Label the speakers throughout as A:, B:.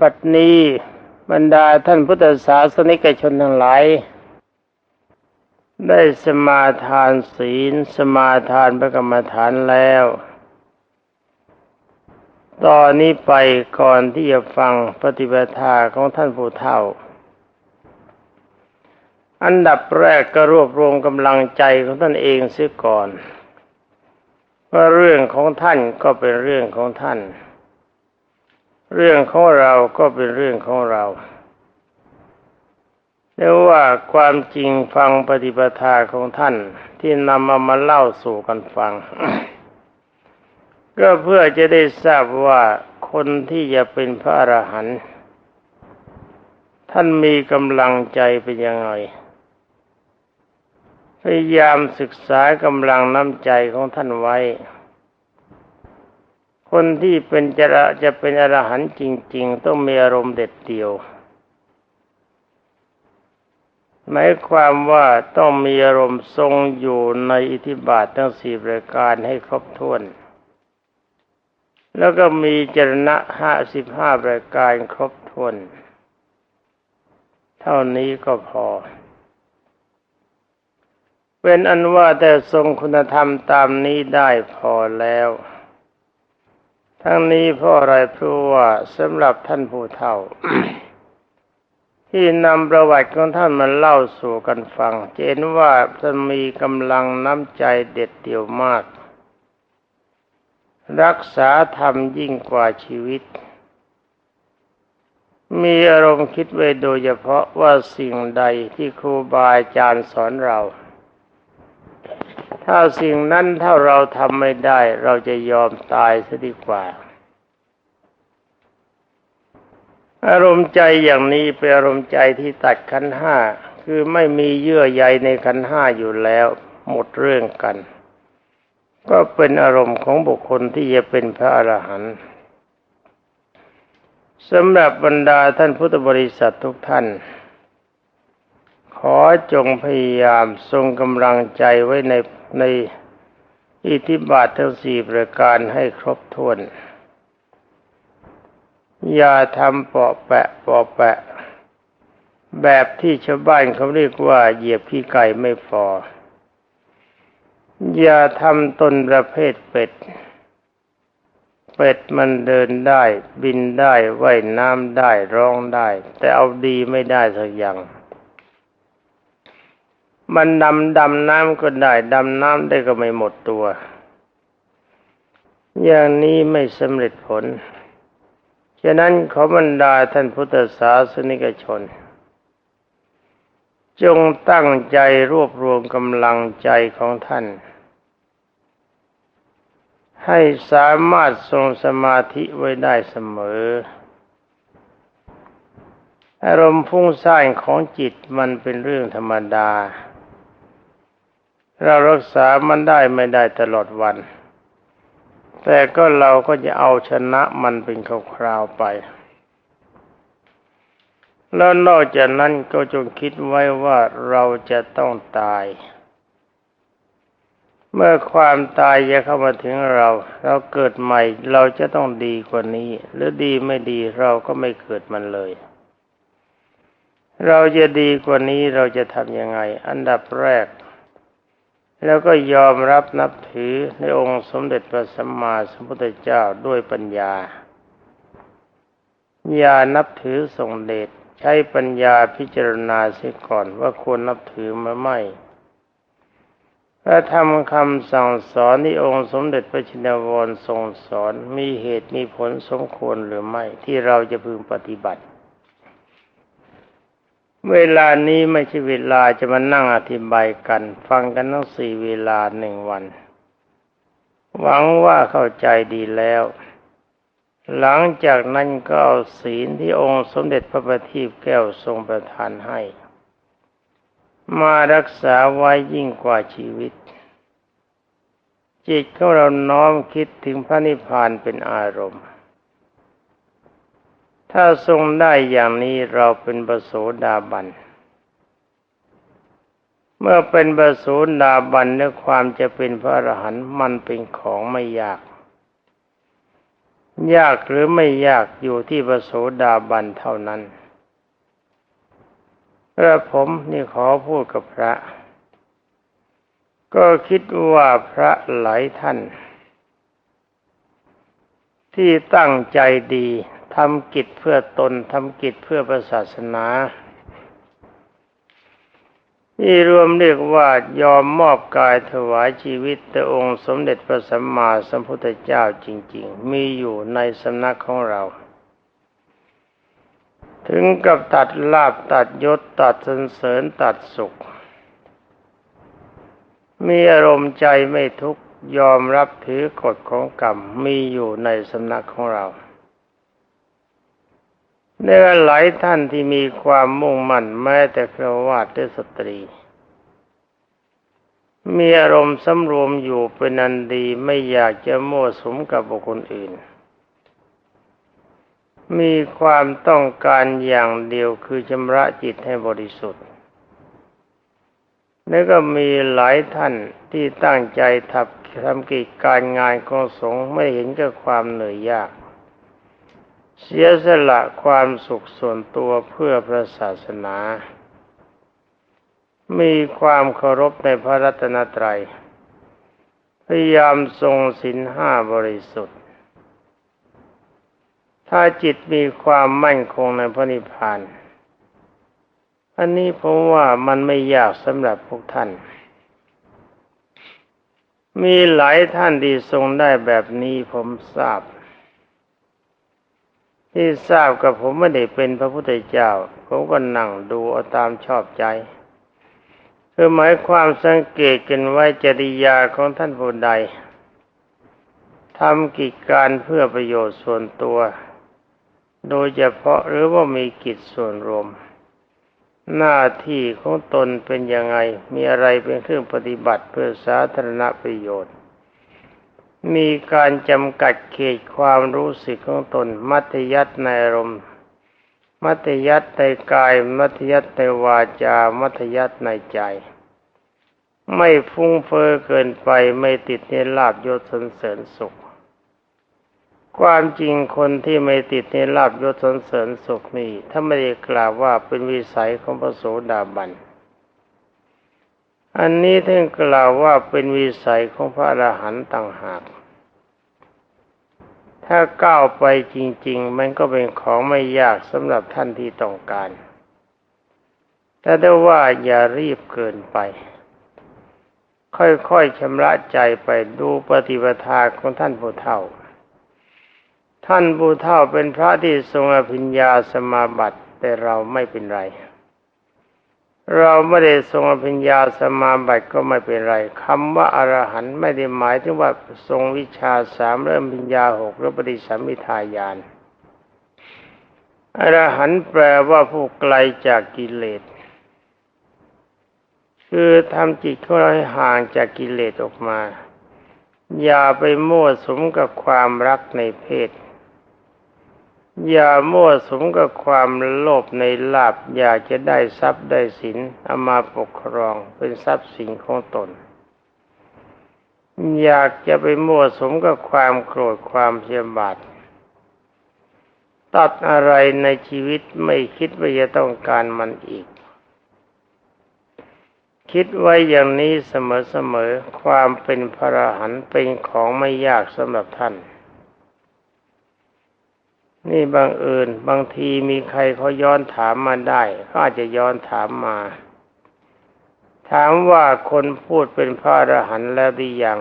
A: บัดนี้บรรดาท่านพุทธศาสนิกชนทั้งหลาย ได้สมาทานศีล สมาทานพระกรรมฐานแล้ว ตอนนี้ไปก่อนที่จะฟังปฏิปทาของท่านผู้เฒ่า อันดับแรกก็รวบรวมกำลังใจของท่านเองเสียก่อนว่าเรื่องของท่านก็เป็นเรื่องของท่าน เรื่องของเราก็เป็นเรื่องของเราเรียกว่าความจริงฟังปฏิปทาของท่านที่นำมามาเล่าสู่กันฟัง ก็เพื่อจะได้ทราบว่าคนที่จะเป็นพระอรหันต์ท่านมีกำลังใจเป็นยังไงพยายามศึกษากำลังน้ำใจของท่านไว้ คนที่เป็นจะจะเป็นอรหันต์จริง ๆ ต้องมีอารมณ์เด็ดเดี่ยวหมายความว่าต้องมีอารมณ์ทรงอยู่ในอิทธิบาททั้งสี่ประการให้ครบถ้วน แล้วก็มีจรณะห้าสิบห้าประการครบถ้วน เท่านี้ก็พอ เป็นอันว่าแต่ทรงคุณธรรมตามนี้ได้พอแล้ว ทั้งนี้เพราะอะไรเพราะว่าสำหรับท่านผู้เฒ่า ที่นำประวัติของท่านมาเล่าสู่กันฟังจะเห็นว่าท่านมีกำลังน้ำใจเด็ดเดี่ยวมาก รักษาธรรมยิ่งกว่าชีวิต มีอารมณ์คิดไว้โดยเฉพาะว่าสิ่งใดที่ครูบาอาจารย์สอนเรา ถ้าสิ่งนั้นถ้าเราทำไม่ได้ เราจะยอมตายซะดีกว่า อารมณ์ใจอย่างนี้เป็นอารมณ์ใจที่ตัดขันห้าคือไม่มีเยื่อใยในขันห้าอยู่แล้ว หมดเรื่องกัน ก็เป็นอารมณ์ของบุคคลที่จะเป็นพระอรหันต์สำหรับบรรดาท่านพุทธบริษัททุกท่าน ขอจงพยายามทรงกำลังใจไว้ในในอิทธิบาททั้งสี่ประการให้ครบถ้วน อย่าทำเปาะแปะเปาะแปะ แบบที่ชาวบ้านเขาเรียกว่าเหยียบขี้ไก่ไม่พอ อย่าทำตนประเภทเป็ด เป็ดมันเดินได้ บินได้ว่ายน้ำได้ร้องได้ แต่เอาดีไม่ได้สักอย่าง มันดำดำน้ำก็ได้ดำน้ำได้ก็ไม่หมดตัว อย่างนี้ไม่สำเร็จผล ฉะนั้นขอบรรดาท่านพุทธศาสนิกชน จงตั้งใจรวบรวมกำลังใจของท่าน ให้สามารถทรงสมาธิไว้ได้เสมออารมณ์ฟุ้งซ่านของจิตมันเป็นเรื่องธรรมดา เรารักษามันได้ไม่ได้ตลอดวัน แต่ก็เราก็จะเอาชนะมันเป็นคราวๆไป แล้วนอกจากนั้นก็จงคิดไว้ว่าเราจะต้องตาย เมื่อความตายจะเข้ามาถึงเรา เราเกิดใหม่เราจะต้องดีกว่านี้ หรือดีไม่ดีเราก็ไม่เกิดมันเลยเราจะดีกว่านี้เราจะทำยังไง อันดับแรก แล้วก็ยอมรับนับถือในองค์สมเด็จพระสัมมาสัมพุทธเจ้าด้วยปัญญา อย่านับถือทรงเดชใช้ปัญญาพิจารณาเสียก่อนว่าควรนับถือมาไม่พระธรรมคำสั่งสอนที่องค์สมเด็จพระชินวรทรงสอนมีเหตุมีผลสมควรหรือไม่ที่เราจะพึงปฏิบัติ เวลานี้ไม่ใช่เวลาจะมานั่งอธิบายกัน ฟังกันทั้งสี่เวลาหนึ่งวัน หวังว่าเข้าใจดีแล้ว หลังจากนั้นก็เอาศีลที่องค์สมเด็จพระบัณฑิตแก้วทรงประทานให้ มารักษาไว้ยิ่งกว่าชีวิต จิตของเราน้อมคิดถึงพระนิพพานเป็นอารมณ์ ถ้าทรงได้อย่างนี้เราเป็นบโสดาบัน เมื่อเป็นบโสดาบันเนื้อความจะเป็นพระอรหันต์มันเป็นของไม่ยาก ยากหรือไม่ยากอยู่ที่พระโสดาบันเท่านั้นกระผมนี่ขอพูดกับพระ ก็คิดว่าพระหลายท่าน ที่ตั้งใจดี ทำกิจเพื่อตนทำกิจเพื่อพระศาสนาที่รวมเรียกว่ายอมมอบกายถวายชีวิตแต่องค์สมเด็จพระสัมมาสัมพุทธเจ้าจริง ๆ มีอยู่ในสำนักของเรา ถึงกับตัดลาบตัดยศตัดสรรเสริญตัดสุข มีอารมณ์ใจไม่ทุกยอมรับถือกฎของกรรมมีอยู่ในสำนักของเรา เนื้อหลายท่านที่มีความมุ่งมั่นแม้แต่ครวาและสตรี มีอารมณ์สำรวมอยู่เป็นนันดีไม่อยากจะโม้สมกับบุคคลอื่น มีความต้องการอย่างเดียวคือชำระจิตให้บริสุทธิ์แล้วก็มีหลายท่านที่ตั้งใจทับทำกิจการงานของสงฆ์ไม่เห็นกับความเหนื่อยยาก เสียสละความสุขส่วนตัวเพื่อพระศาสนา มีความเคารพในพระรัตนตรัย พยายามทรงศีลห้าบริสุทธิ์ ถ้าจิตมีความมั่นคงในพระนิพพาน อันนี้ผมว่ามันไม่ยากสำหรับพวกท่าน มีหลายท่านที่ทรงได้แบบนี้ผมทราบ ที่ทราบกับผมไม่ได้เป็นพระพุทธเจ้า ผมก็นั่งดูเอาตามชอบใจคือหมายความสังเกตกันไว้จริยาของท่านผู้ใดทำกิจการเพื่อประโยชน์ส่วนตัว โดยเฉพาะหรือว่ามีกิจส่วนรวม หน้าที่ของตนเป็นยังไงมีอะไรเป็นเครื่องปฏิบัติเพื่อสาธารณประโยชน์ มีการจำกัดเขตความรู้สึกของตน มัธยัติในอารมณ์ มัธยัติในกาย มัธยัติในวาจา มัธยัติในใจ ไม่ฟุ้งเฟ้อเกินไปไม่ติดในลาบยศสรรเสริญสุข ความจริงคนที่ไม่ติดในลาบยศสรรเสริญสุขนี่ถ้าไม่ได้กล่าวว่าเป็นวิสัยของพระโสดาบัน อันนี้ท่านกล่าวว่าเป็นวิสัยของพระอรหันต์ต่างหาก ถ้าก้าวไปจริง ๆ มันก็เป็นของไม่ยากสำหรับท่านที่ต้องการแต่ได้ว่าอย่ารีบเกินไป ค่อยๆชำระใจไปดูปฏิปทาของท่านผู้เฒ่า ท่านผู้เฒ่าเป็นพระที่ทรงอภิญญาสมาบัติแต่เราไม่เป็นไร เราไม่ได้ทรงอภิญญาสมาบัติก็ไม่เป็นไรคำว่าอรหันต์ไม่ได้หมายถึงว่าทรงวิชาสามเริ่มปัญญาหกหรือปฏิสัมมิทายานอรหันต์แปลว่าผู้ไกลจากกิเลส คือทำจิตของเราให้ห่างจากกิเลสออกมา อย่าไปมั่วสมกับความรักในเพศ อย่ามั่วสมกับความโลภในลาบอยากจะได้ทรัพย์ได้สินเอามาปกครองเป็นทรัพย์สินของตน อยากจะไปมั่วสมกับความโกรธความเสียบาทตัดอะไรในชีวิตไม่คิดว่าจะต้องการมันอีก คิดไว้อย่างนี้เสมอๆความเป็นพระหันเป็นของไม่ยากสำหรับท่าน นี่บางเอิญบางทีมีใครเขาย้อนถามมาได้เขาอาจจะย้อนถามมา ถามว่าคนพูดเป็นพระอรหันต์แล้วหรือยัง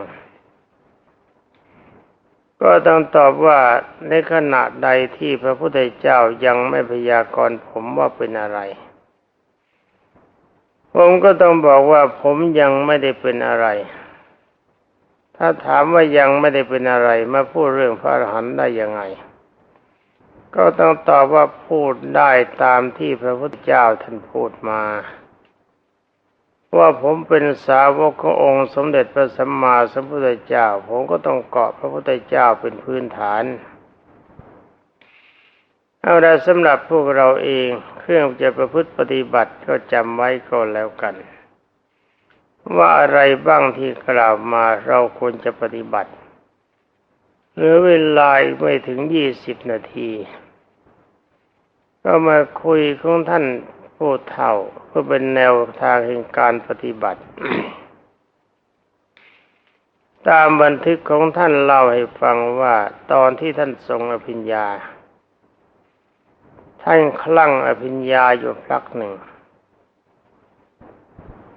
A: ก็ต้องตอบว่าในขณะใดที่พระพุทธเจ้ายังไม่พยากรณ์ผมว่าเป็นอะไร ผมก็ต้องบอกว่าผมยังไม่ได้เป็นอะไร ถ้าถามว่ายังไม่ได้เป็นอะไร มาพูดเรื่องพระอรหันต์ได้ยังไง ก็ต้องตอบว่าพูดได้ตามที่พระพุทธเจ้าท่านพูดมา ว่าผมเป็นสาวกขององค์สมเด็จพระสัมมาสัมพุทธเจ้า ผมก็ต้องเกาะพระพุทธเจ้าเป็นพื้นฐานเอาละสำหรับพวกเราเองเครื่องจะประพฤติปฏิบัติก็จำไว้ก็แล้วกัน ว่าอะไรบ้างที่กล่าวมาเราควรจะปฏิบัติเหลือเวลาไม่ถึงยี่สิบนาที ก็มาคุยของท่านผู้เฒ่าเพื่อเป็นแนวทางแห่งการปฏิบัติ ตามบันทึกของท่านเล่าให้ฟังว่าตอนที่ท่านทรงอภิญญา ท่านคลั่งอภิญญาอยู่พักหนึ่ง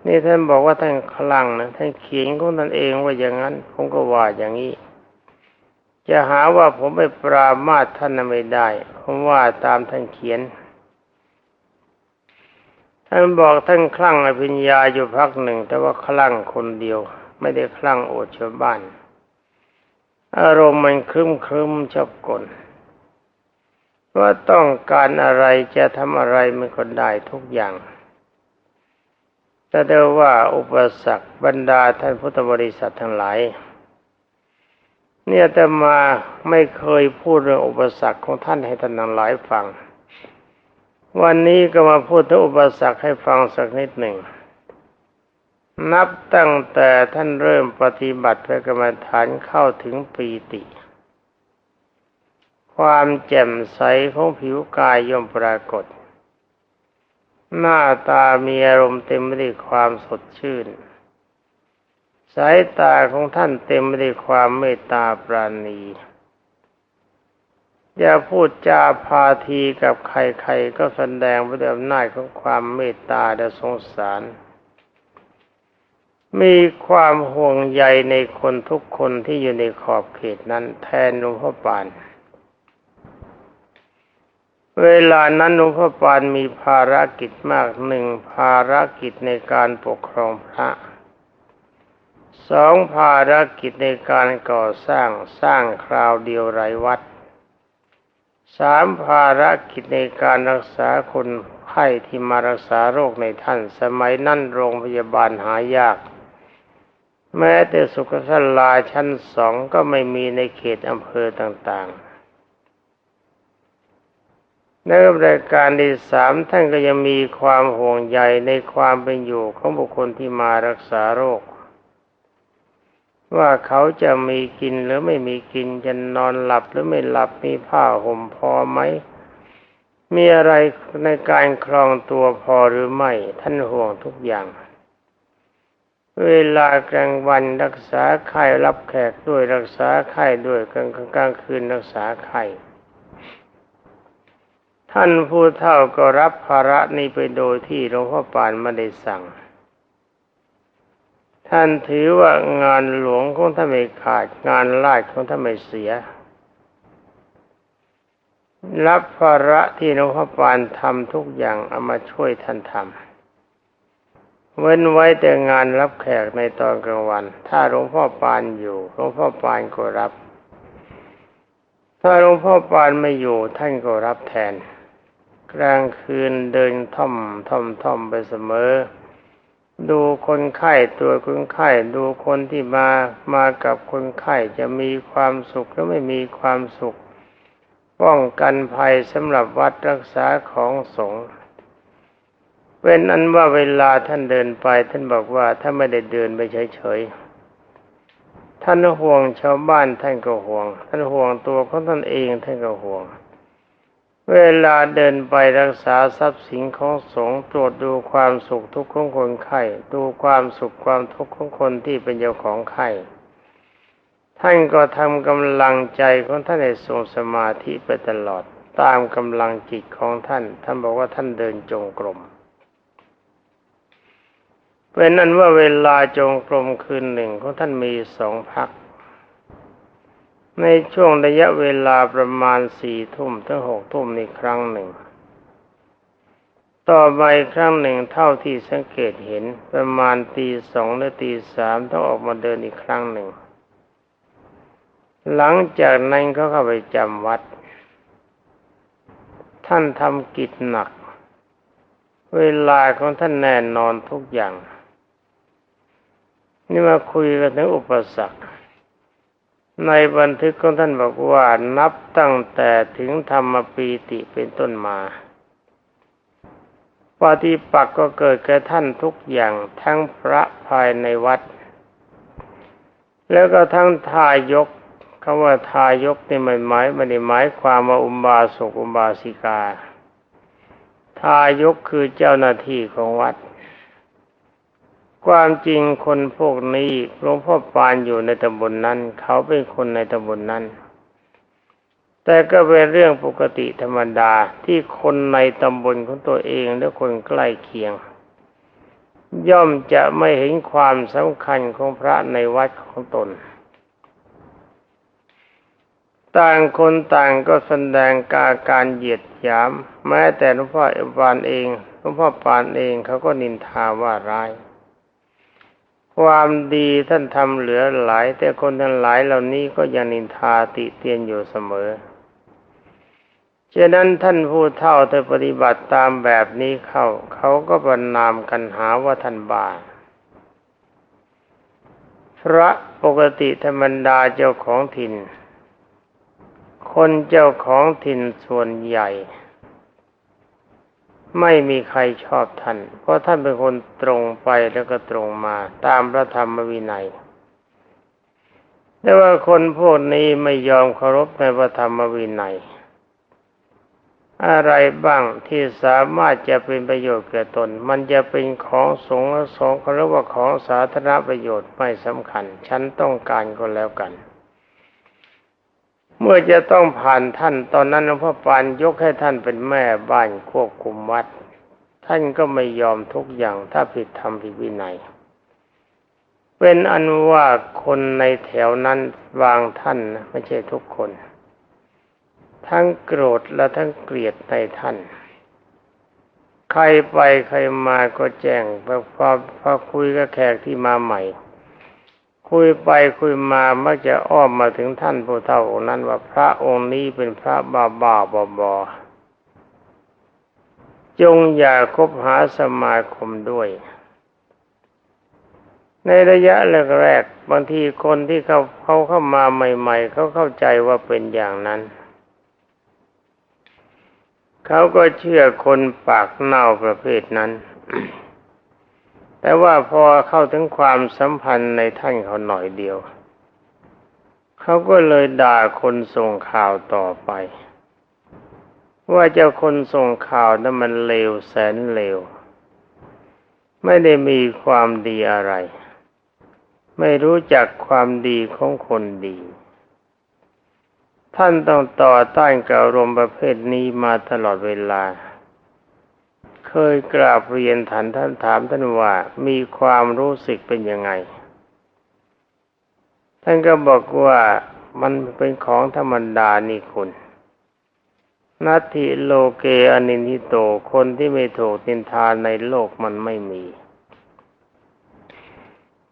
A: นี่ท่านบอกว่าท่านคลั่งนะท่านเขียนของท่านเองว่าอย่างนั้นผมก็ว่าอย่างนี้ จะหาว่าผมไปปรามาทท่านไม่ได้ ผมว่าตามท่านเขียน ท่านบอกท่านคลั่งอภิญญาอยู่พักหนึ่ง แต่ว่าคลั่งคนเดียว ไม่ได้คลั่งโอดชาวบ้าน อารมณ์มันครึ้มครึ้มชอบกลว่าต้องการอะไรจะทำอะไรมันก็ได้ทุกอย่างแต่เดาว่าอุปสรรคบรรดาท่านพุทธบริษัททั้งหลาย เนี่ยแต่มาไม่เคยพูดเรื่องอุปสรรคของท่านให้ท่านทั้งหลายฟัง วันนี้ก็มาพูดถึงอุปสรรคให้ฟังสักนิดหนึ่ง นับตั้งแต่ท่านเริ่มปฏิบัติพระกรรมฐานเข้าถึงปีติ ความแจ่มใสของผิวกายย่อมปรากฏ หน้าตามีอารมณ์เต็มไปด้วยความสดชื่น สายตาของท่านเต็มไปด้วยความเมตตาปราณี อย่าพูดจาพาทีกับใครๆ ก็แสดงไปด้วยอำนาจของความเมตตาและสงสาร มีความห่วงใยในคนทุกคนที่อยู่ในขอบเขตนั้นแทนหลวงพ่อปานเวลานั้นหลวงพ่อปานมีภารกิจมากหนึ่งภารกิจในการปกครองพระ สองภารกิจในการก่อสร้างสร้างคราวเดียวไรวัดสามภารกิจในการรักษาคนไข้ที่มารักษาโรคในท่าน สมัยนั้นโรงพยาบาลหายาก แม้แต่สุขสันลาชั้นสองก็ไม่มีในเขตอำเภอต่างๆ ในรายการที่สามท่านก็ยังมีความห่วงใยในความเป็นอยู่ของบุคคลที่มารักษาโรค ว่าเขาจะมีกินหรือไม่มีกินจะนอนหลับหรือไม่หลับมีผ้าห่มพอไหมมีอะไรในการครองตัวพอหรือไม่ ท่านห่วงทุกอย่าง เวลากลางวันรักษาไข้รับแขกด้วยรักษาไข้ด้วยกลางกลางคืนรักษาไข้ท่านผู้เฒ่าก็รับภาระนี้ไปโดยที่หลวงพ่อปานไม่ได้สั่ง ท่านถือว่างานหลวงของท่านไม่ขาด งานลาดของท่านไม่เสีย รับภาระที่หลวงพ่อปานทำทุกอย่างเอามาช่วยท่านทำเว้นไว้แต่งานรับแขกในตอนกลางวัน ถ้าหลวงพ่อปานอยู่หลวงพ่อปานก็รับ ถ้าหลวงพ่อปานไม่อยู่ท่านก็รับแทน กลางคืนเดินท่อมท่อมท่อมไปเสมอ ดูคนไข้ตัวคนไข้ดูคนที่มามากับคนไข้จะมีความสุขหรือไม่มีความสุข ป้องกันภัยสำหรับวัดรักษาของสงฆ์เป็นอันว่าเวลาท่านเดินไป ท่านบอกว่าถ้าไม่ได้เดินไปเฉยๆท่านห่วงชาวบ้านท่านก็ห่วง ท่านห่วงตัวของท่านเองท่านก็ห่วง เวลาเดินไปรักษาทรัพย์สินของสงฆ์ตรวจดูความสุขทุกข์ของคนไข้ดูความสุขความทุกข์ของคนที่เป็นเจ้าของไข้ท่านก็ทำกำลังใจของท่านให้ทรงสมาธิไปตลอด ตามกำลังจิตของท่าน ท่านบอกว่าท่านเดินจงกรมเป็นนั้นว่าเวลาจงกรมคืนหนึ่งของท่านมีสองพัก ในช่วงระยะเวลาประมาณสี่ทุ่มถึงหกทุ่มในครั้งหนึ่ง ต่อไปครั้งหนึ่งเท่าที่สังเกตเห็นประมาณตีสองหรือตีสามต้องออกมาเดินอีกครั้งหนึ่ง หลังจากนั้นเขาเข้าไปจำวัด ท่านทำกิจหนัก เวลาของท่านแน่นอนทุกอย่าง นี่มาคุยกันถึงอุปสรรค ในบันทึกของท่านบอกว่านับตั้งแต่ถึงธรรมปีติเป็นต้นมาปฏิปักษ์ก็เกิดแก่ท่านทุกอย่างทั้งพระภายในวัด แล้วก็ทั้งทายกคำว่าทายกนี่ไม่หมายม่ได้หมายความว่าอุบาสกอุบาสิกา ทายกคือเจ้าหน้าที่ของวัด ความจริงคนพวกนี้หลวงพ่อปานอยู่ในตำบลนนั้น เขาเป็นคนในตำบลนนั้น แต่ก็เป็นเรื่องปกติธรรมดาที่คนในตำบลของตัวเองและคนใกล้เคียง ย่อมจะไม่เห็นความสำคัญของพระในวัดของตน ต่างคนต่างก็แสดงกาการเหยียดหยาม แม้แต่หลวงพ่อเอวานเองหลวงพ่อปานเองเขาก็นินทาว่าร้าย ความดีท่านทำเหลือหลาย แต่คนทั้งหลายเหล่านี้ก็ยังนินทาติเตียนอยู่เสมอฉะนั้นท่านผู้เท่าแต่ปฏิบัติตามแบบนี้เข้า เขาก็บรรนามกันหาว่าท่านบาพระปกติธรรมดาเจ้าของถิ่น คนเจ้าของถิ่นส่วนใหญ่ ไม่มีใครชอบท่าน เพราะท่านเป็นคนตรงไปแล้วก็ตรงมาตามพระธรรมวินัยแต่ว่าคนพวกนี้ไม่ยอมเคารพในพระธรรมวินัย อะไรบ้างที่สามารถจะเป็นประโยชน์แก่ตน มันจะเป็นของสงฆ์สงฆ์เขาเรียกว่าของสาธารณประโยชน์ไม่สำคัญ ฉันต้องการก็แล้วกัน เมื่อจะต้องผ่านท่านตอนนั้นหลวงพ่อปานยกให้ท่านเป็นแม่บ้านควบคุมวัด ท่านก็ไม่ยอมทุกอย่างถ้าผิดธรรมผิดวินัยเป็นอันว่าคนในแถวนั้นวางท่านนะไม่ใช่ทุกคน ทั้งโกรธและทั้งเกลียดในท่าน ใครไปใครมาก็แจ้งพอพอพอคุยกับแขกที่มาใหม่ คุยไปคุยมามักจะอ้อมมาถึงท่านผู้เฒ่าองค์นั้นว่าพระองค์นี้เป็นพระบ้าบ้าบอบอจงอย่าคบหาสมาคมด้วย ในระยะแรกๆบางทีคนที่เขาเขาเข้ามาใหม่ ๆ เขาเข้าใจว่าเป็นอย่างนั้น เขาก็เชื่อคนปากเน่าประเภทนั้น แต่ว่าพอเข้าถึงความสัมพันธ์ในท่านเขาหน่อยเดียว เขาก็เลยด่าคนส่งข่าวต่อไป ว่าเจ้าคนส่งข่าวนั้นมันเลวแสนเลว ไม่ได้มีความดีอะไร ไม่รู้จักความดีของคนดีท่านต้องต่อต้านกับอารมณ์ประเภทนี้มาตลอดเวลา เคยกราบเรียนฐานท่านถามท่านว่ามีความรู้สึกเป็นยังไง ท่านก็บอกว่ามันเป็นของธรรมดานี่คุณนัตถิโลเกอนินทิโตคนที่ไม่ถูกนินทาในโลกมันไม่มี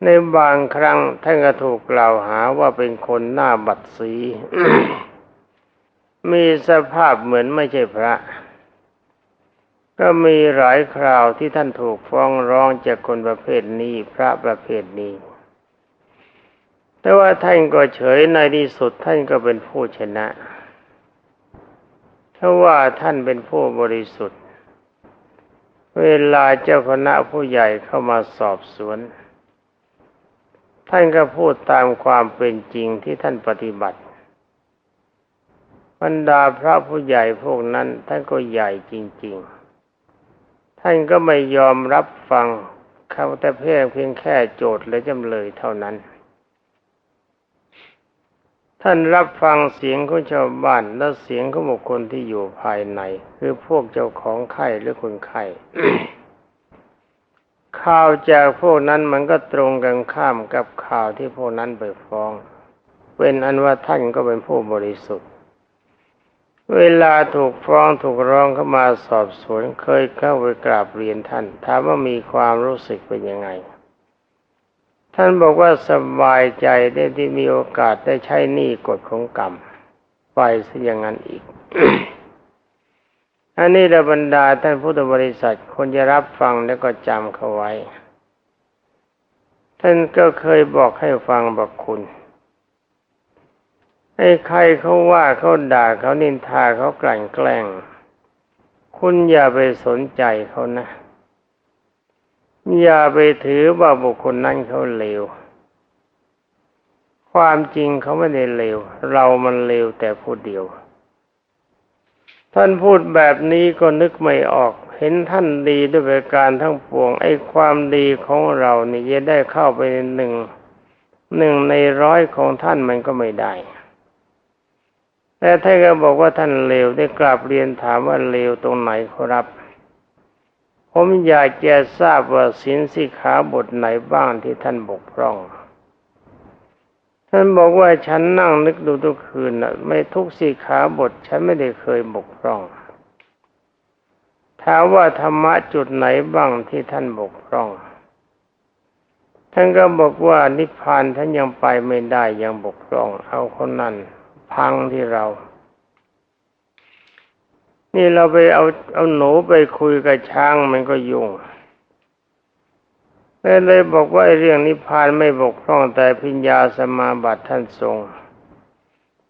A: ในบางครั้งท่านก็ถูกกล่าวหาว่าเป็นคนหน้าบัดสี มีสภาพเหมือนไม่ใช่พระ ก็มีหลายคราวที่ท่านถูกฟ้องร้องจากคนประเภทนี้พระประเภทนี้ แต่ว่าท่านก็เฉยในที่สุดท่านก็เป็นผู้ชนะถ้าว่าท่านเป็นผู้บริสุทธิ์ เวลาเจ้าคณะผู้ใหญ่เข้ามาสอบสวน ท่านก็พูดตามความเป็นจริงที่ท่านปฏิบัติบรรดาพระผู้ใหญ่พวกนั้นท่านก็ใหญ่จริง ๆ ท่านก็ไม่ยอมรับฟังเขาแต่เพียงเพียงแค่โจทย์และจำเลยเท่านั้น ท่านรับฟังเสียงของชาวบ้านและเสียงของบุคคลที่อยู่ภายใน คือพวกเจ้าของไข้หรือคนไข้ข่าวจากพวกนั้นมันก็ตรงกันข้ามกับข่าวที่พวกนั้นไปฟ้อง เป็นอันว่าท่านก็เป็นผู้บริสุทธิ์ เวลาถูกฟ้องถูกร้องเข้ามาสอบสวนเคยเข้าไปกราบเรียนท่าน ถามว่ามีความรู้สึกเป็นยังไง ท่านบอกว่าสบายใจได้ที่มีโอกาสได้ใช้หนี้กฎของกรรม ไปซะอย่างนั้นอีก อันนี้ระบรรดาท่านพุทธบริษัทควรจะรับฟังแล้วก็จำเขาไว้ ท่านก็เคยบอกให้ฟังบอกคุณ ไอ้ใครเขาว่าเขาด่าเขานินทาเขากลั่นแกล้ง คุณอย่าไปสนใจเขานะ อย่าไปถือว่าบุคคลนั้นเขาเลว ความจริงเขาไม่ได้เลว เรามันเลวแต่ผู้เดียว ท่านพูดแบบนี้ก็นึกไม่ออก เห็นท่านดีด้วยประการทั้งปวง ไอ้ความดีของเรานี่จะได้เข้าไปหนึ่งหนึ่งในร้อยของท่านมันก็ไม่ได้ แต่ท่านก็บอกว่าท่านเลวได้กราบเรียนถามว่าเลวตรงไหนครับ ผมอยากจะทราบว่าศีลสิขาบทไหนบ้างที่ท่านบกพร่อง ท่านบอกว่าฉันนั่งนึกดูทุกคืนนะไม่ทุกสิขาบท ฉันไม่ได้เคยบกพร่อง ถามว่าธรรมะจุดไหนบ้างที่ท่านบกพร่องท่านก็บอกว่านิพพานท่านยังไปไม่ได้ยังบกพร่อง เอาคนนั้น พังที่เรา นี่เราไปเอาเอาหนูไปคุยกับช้างมันก็ยุ่งเลยเลยบอกว่าเรื่องนิพพานไม่บกพร่องแต่พิญญาสมาบัติท่านทรง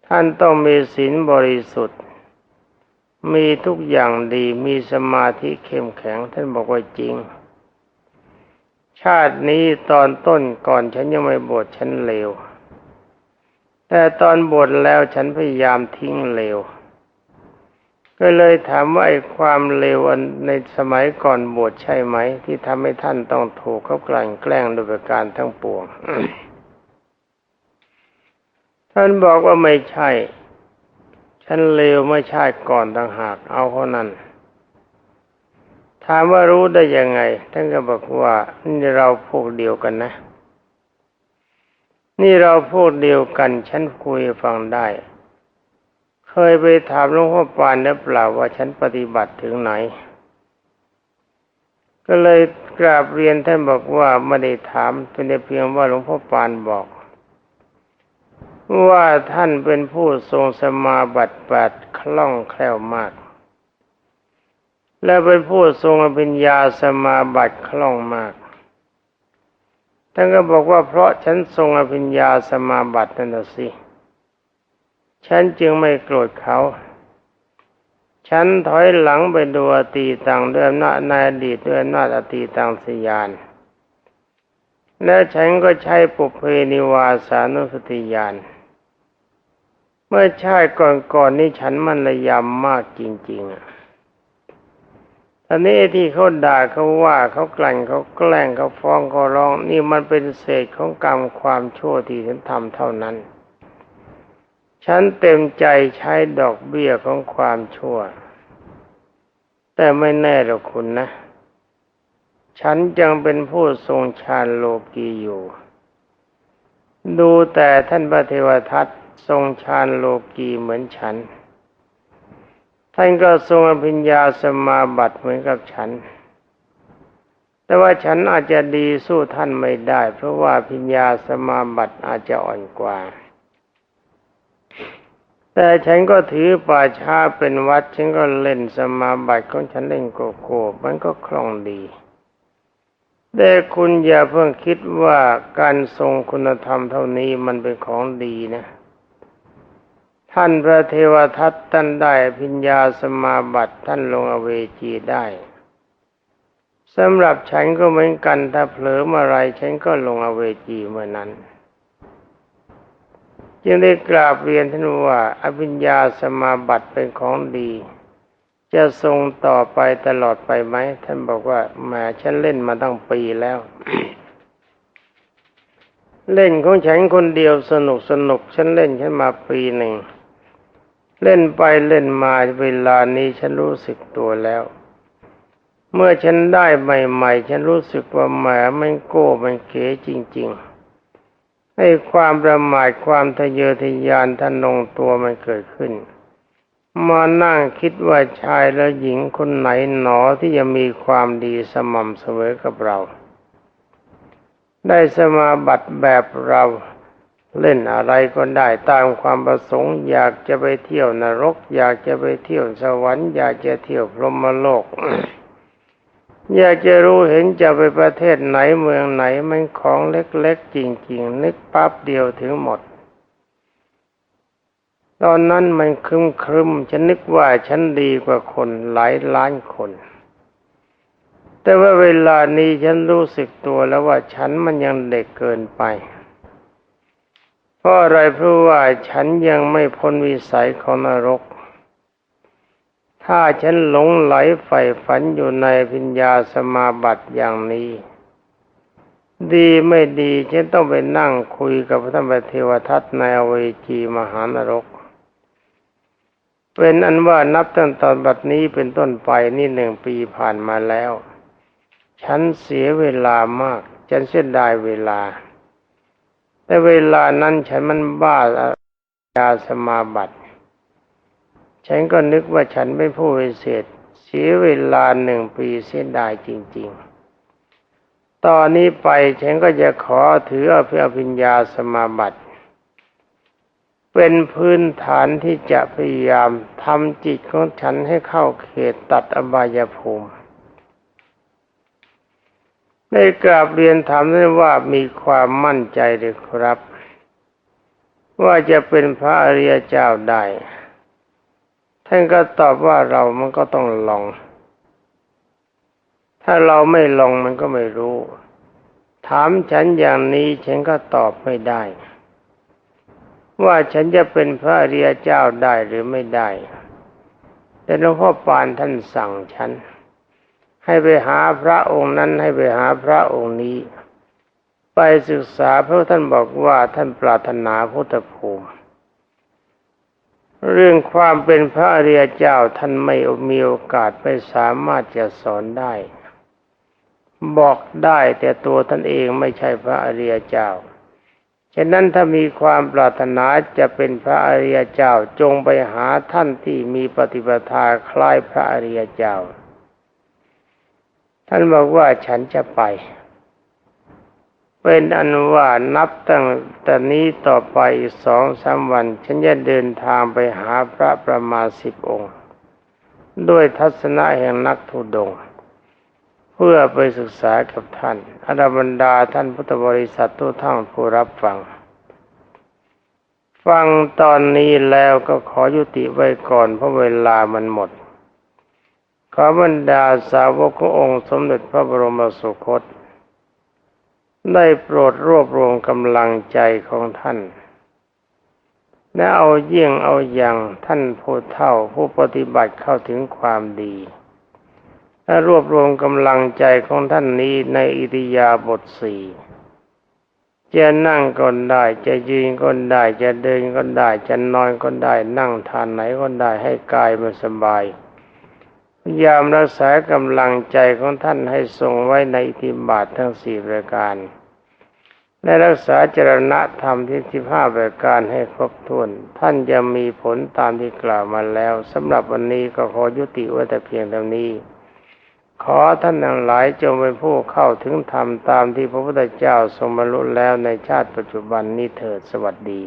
A: ท่านต้องมีศีลบริสุทธิ์ มีทุกอย่างดีมีสมาธิเข้มแข็ง ท่านบอกว่าจริง ชาตินี้ตอนต้นก่อนฉันยังไม่บวชฉันเลว แต่ตอนบวชแล้วฉันพยายามทิ้งเลว ก็เลยถามว่าไอ้ความเลวในสมัยก่อนบวชใช่ไหม ที่ทำให้ท่านต้องถูกเขากลั่นแกล้งโดยประการทั้งปวง ท่านบอกว่าไม่ใช่ ฉันเลวไม่ใช่ก่อนต่างหากเอาเท่านั้นถามว่ารู้ได้ยังไง ท่านก็บอกว่านี่เราพวกเดียวกันนะ นี่เราพวกเดียวกันฉันคุยฟังได้ เคยไปถามหลวงพ่อปานหรือเปล่าว่าฉันปฏิบัติถึงไหน ก็เลยกราบเรียนท่านบอกว่าไม่ได้ถามเป็นแต่เพียงว่าหลวงพ่อปานบอก ว่าท่านเป็นผู้ทรงสมาบัติแปดคล่องแคล่วมาก และเป็นผู้ทรงอภิญญาสมาบัติคล่องมาก ท่านก็บอกว่าเพราะฉันทรงอภิญญาสมาบัตินั่นนะสิ ฉันจึงไม่โกรธเขา ฉันถอยหลังไปดูอตีตังด้วยอำนาจในอดีตด้วยอำนาจอตีตังสยาน แล้วฉันก็ใช้ปุเพนิวาสานุสติญาณเมื่อชาติก่อนๆนนี้ฉันมันระยำมากจริง ๆ อันนี้ที่เขาด่าเขาว่าเขากลั่นเขาแกล้งเขาฟ้องเขาร้อง นี่มันเป็นเศษของกรรมความชั่วที่ฉันทำเท่านั้น ฉันเต็มใจใช้ดอกเบี้ยของความชั่ว แต่ไม่แน่หรอกคุณนะ ฉันยังเป็นผู้ทรงฌานโลกีอยู่ ดูแต่ท่านพระเทวทัตทรงฌานโลกีเหมือนฉัน ท่านก็ทรงอภิญญาสมาบัติเหมือนกับฉัน แต่ว่าฉันอาจจะดีสู้ท่านไม่ได้ เพราะว่าพิญญาสมาบัติอาจจะอ่อนกว่า แต่ฉันก็ถือป่าช้าเป็นวัด ฉันก็เล่นสมาบัติของฉันเล่นโกโก้มันก็คล่องดีแต่คุณอย่าเพิ่งคิดว่าการทรงคุณธรรมเท่านี้มันเป็นของดีนะ ท่านพระเทวทัตท่านได้พิญญาสมาบัติท่านลงอเวจีได้สำหรับฉันก็เหมือนกันถ้าเผลอเมื่อไรฉันก็ลงอเวจีเมื่อนั้น จึงได้กราบเรียนท่านว่าอภิญญาสมาบัติเป็นของดี จะทรงต่อไปตลอดไปไหม ท่านบอกว่าแหมฉันเล่นมาตั้งปีแล้ว เล่นของฉันคนเดียวสนุกสนุกฉันเล่นฉันมาปีหนึ่ง เล่นไปเล่นมาเวลานี้ฉันรู้สึกตัวแล้ว เมื่อฉันได้ใหม่ๆ ฉันรู้สึกว่าแหมมันโก้มันเก๋จริง ๆ ให้ความประมาทความทะเยอทะยานทะนงตัวมันเกิดขึ้น มานั่งคิดว่าชายและหญิงคนไหนหนอที่จะมีความดีสม่ำเสมอกับเรา ได้สมาบัติแบบเรา เล่นอะไรก็ได้ตามความประสงค์ อยากจะไปเที่ยวนรก อยากจะไปเที่ยวสวรรค์ อยากจะเที่ยวพรหมโลก อยากจะรู้เห็นจะไปประเทศไหนเมืองไหนมันของเล็กๆ จริงๆ นึกปั๊บเดียวถึงหมด ตอนนั้นมันครึมครึมฉันนึกว่าฉันดีกว่าคนหลายล้านคน แต่ว่าเวลานี้ฉันรู้สึกตัวแล้วว่าฉันมันยังเด็กเกินไป เพราะอะไรเพราะว่าฉันยังไม่พ้นวิสัยของนรก ถ้าฉันหลงไหลใฝ่ฝันอยู่ในพิญญาสมาบัติอย่างนี้ ดีไม่ดีฉันต้องไปนั่งคุยกับพระธรรมเทวทัตในอเวจีมหานรก เป็นอันว่านับตั้งแตอนบัดนี้เป็นต้นไปนี่หนึ่งปีผ่านมาแล้ว ฉันเสียเวลามาก ฉันเสียดายเวลา แต่เวลานั้นฉันมันบ้ายาสมาบัติ ฉันก็นึกว่าฉันเป็นผู้วิเศษเสียเวลาหนึ่งปีเสียดายจริง ๆ ตอนนี้ไปฉันก็จะขอถือเอภิอภิญญาสมาบัติ เป็นพื้นฐานที่จะพยายามทำจิตของฉันให้เข้าเขตตัดอบายภูมิ ได้กราบเรียนถามได้ว่ามีความมั่นใจหรือครับ ว่าจะเป็นพระอริยเจ้าได้ท่านก็ตอบว่าเรามันก็ต้องลอง ถ้าเราไม่ลองมันก็ไม่รู้ ถามฉันอย่างนี้ฉันก็ตอบไม่ได้ ว่าฉันจะเป็นพระอริยเจ้าได้หรือไม่ได้ แต่หลวงพ่อปานท่านสั่งฉัน ให้ไปหาพระองค์นั้นให้ไปหาพระองค์นี้ ไปศึกษาเพราะท่านบอกว่าท่านปรารถนาพุทธภูมิ เรื่องความเป็นพระอริยเจ้าท่านไม่มีโอกาสไม่สามารถจะสอนได้ บอกได้แต่ตัวท่านเองไม่ใช่พระอริยเจ้าฉะนั้นถ้ามีความปรารถนาจะเป็นพระอริยเจ้าจงไปหาท่านที่มีปฏิปทาคล้ายพระอริยเจ้า ท่านบอกว่าฉันจะไป เป็นอันว่านับตั้งแต่นี้ต่อไปสองสามวัน ฉันจะเดินทางไปหาพระประมาณสิบองค์ ด้วยทัศนะแห่งนักทุดง เพื่อไปศึกษากับท่านอรบรรดาท่านพุทธบริษัททุกท่านผู้รับฟังฟังตอนนี้แล้วก็ขอยุติไว้ก่อนเพราะเวลามันหมด ขอบรรดาสาวกขององค์สมเด็จพระบรมสุคต ได้โปรดรวบรวมกำลังใจของท่าน และเอาเยี่ยงเอาอย่างท่านผู้เท่าผู้ปฏิบัติเข้าถึงความดีและรวบรวมกำลังใจของท่านนี้ในอิริยาบถสี่จะนั่งก็ได้ จะยืนก็ได้ จะเดินก็ได้ จะนอนก็ได้ นั่งทานไหนก็ได้ให้กายมันสบาย พยายามรักษากำลังใจของท่านให้ทรงไว้ในอิบาททั้งสี่ประการและรักษาจรณะธรรมที่สิบห้าประการให้ครบถ้วน ท่านจะมีผลตามที่กล่าวมาแล้วสำหรับวันนี้ก็ขอยุติไว้แต่เพียงเท่านี้ ขอท่านทั้งหลายจงเป็นผู้เข้าถึงธรรมตามที่พระพุทธเจ้าทรงบรรลุแล้วในชาติปัจจุบันนี้เถิดสวัสดี